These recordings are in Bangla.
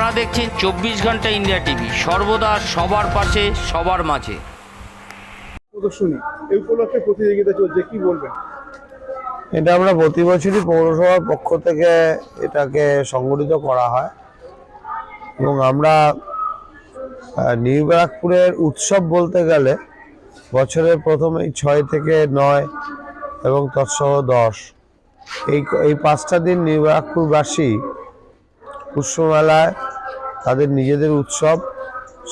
আপনারা দেখছেন চব্বিশ ঘণ্টা ইন্ডিয়া টিভি। সর্বদা সবার পাশে সবার মাঝে। প্রদর্শনী এই উপলক্ষে প্রতিযোগিতা চলছে কি বলবেন? এটা আমরা প্রতি বছরই পৌরসভার পক্ষ থেকে এটাকে সংগঠিত করা হয়। এবং আমরা নিউ ব্যারাকপুরের উৎসব বলতে গেলে বছরের প্রথমেই ছয় থেকে নয় এবং তৎসহ দশ। এই এই পাঁচটা দিন নিউ ব্যারাকপুরবাসী পুষ্পমেলায় তাদের নিজেদের উৎসব,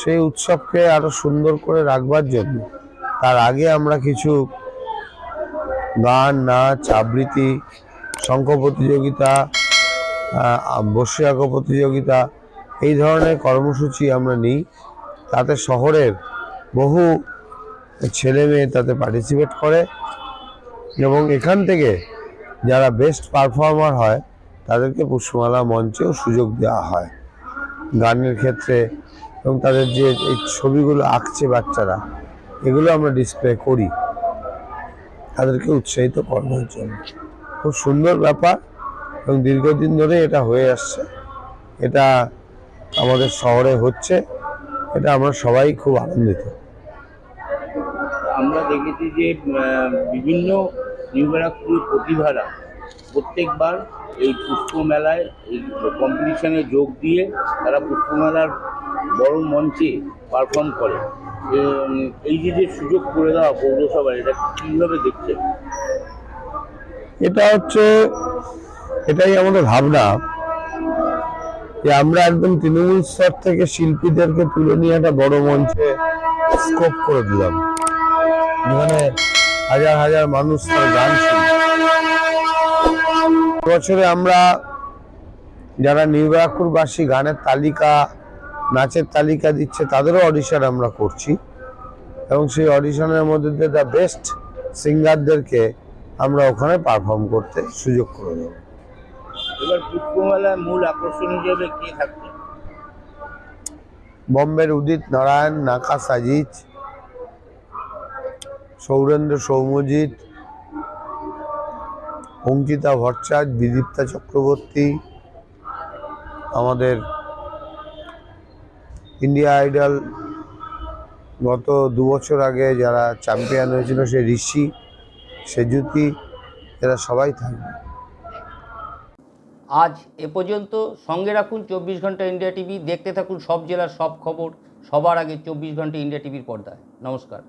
সেই উৎসবকে আরও সুন্দর করে রাখবার জন্য। তার আগে আমরা কিছু গান, নাচ, আবৃত্তি, শঙ্খ প্রতিযোগিতা আঁকো প্রতিযোগিতা, এই ধরনের কর্মসূচি আমরা নিই। তাতে শহরের বহু ছেলে মেয়ে তাতে পার্টিসিপেট করে এবং এখান থেকে যারা বেস্ট পারফর্মার হয় তাদেরকে পুষ্পমালা মঞ্চেও সুযোগ দেওয়া হয়। গানের ক্ষেত্রে এবং তাদের যে এই ছবিগুলো আঁকছে বাচ্চারা, এগুলো আমরা ডিসপ্লে করি। তাদেরকে উৎসাহিত করানোর জন্য। খুব সুন্দর ব্যাপার এবং দীর্ঘদিন ধরে এটা হয়ে আসছে। এটা আমাদের শহরে হচ্ছে, এটা আমরা সবাই খুব আনন্দিত। আমরা দেখেছি যে বিভিন্ন নিউ ব্যারাকপুর প্রতিভারা প্রত্যেকবার এই পুষ্প মেলায় এই কম্পিটিশনে যোগ দিয়ে তারা পুষ্প মেলার বড় মঞ্চে পারফর্ম করে। এই যে যে সুযোগ করে দেওয়া পৌরসভার এটা কীভাবে দেখছেন? এটা হচ্ছে, এটাই আমাদের ভাবনা। যে আমরা একদম তৃণমূল স্তর থেকে শিল্পীদেরকে তুলে নিয়ে একটা বড় মঞ্চে স্কোপ করে দিলাম। যেখানে হাজার হাজার মানুষ তার গান শুনবে বছরে আমরা যারা নিউ ব্যারাকপুরবাসী গানের তালিকা নাচের তালিকা দিচ্ছে তাদেরও অডিশন আমরা করছি। এবং সেই অডিশনের মধ্যে দিয়ে দ্য বেস্ট সিঙ্গারদেরকে আমরা ওখানে পারফর্ম করতে সুযোগ করে দেবো। এবার পুষ্প মূল আকর্ষণ হিসেবে কে থাকছে বম্বের উদিত নারায়ণ নাকা সাজিজ সৌরেন্দ্র সৌম্যজিৎ অঙ্কিতা ভট্টাচার্য, বিদীপ্তা চক্রবর্তী, আমাদের ইন্ডিয়া আইডল গত দু বছর আগে যারা চ্যাম্পিয়ন হয়েছিল, সে ঋষি সেজুতি এরা সবাই থাকবে। আজ এ পর্যন্ত সঙ্গে রাখুন চব্বিশ ঘণ্টা ইন্ডিয়া টিভি, দেখতে থাকুন সব জেলার সব খবর, সবার আগে চব্বিশ ঘণ্টা ইন্ডিয়া টিভির পর্দায়। নমস্কার।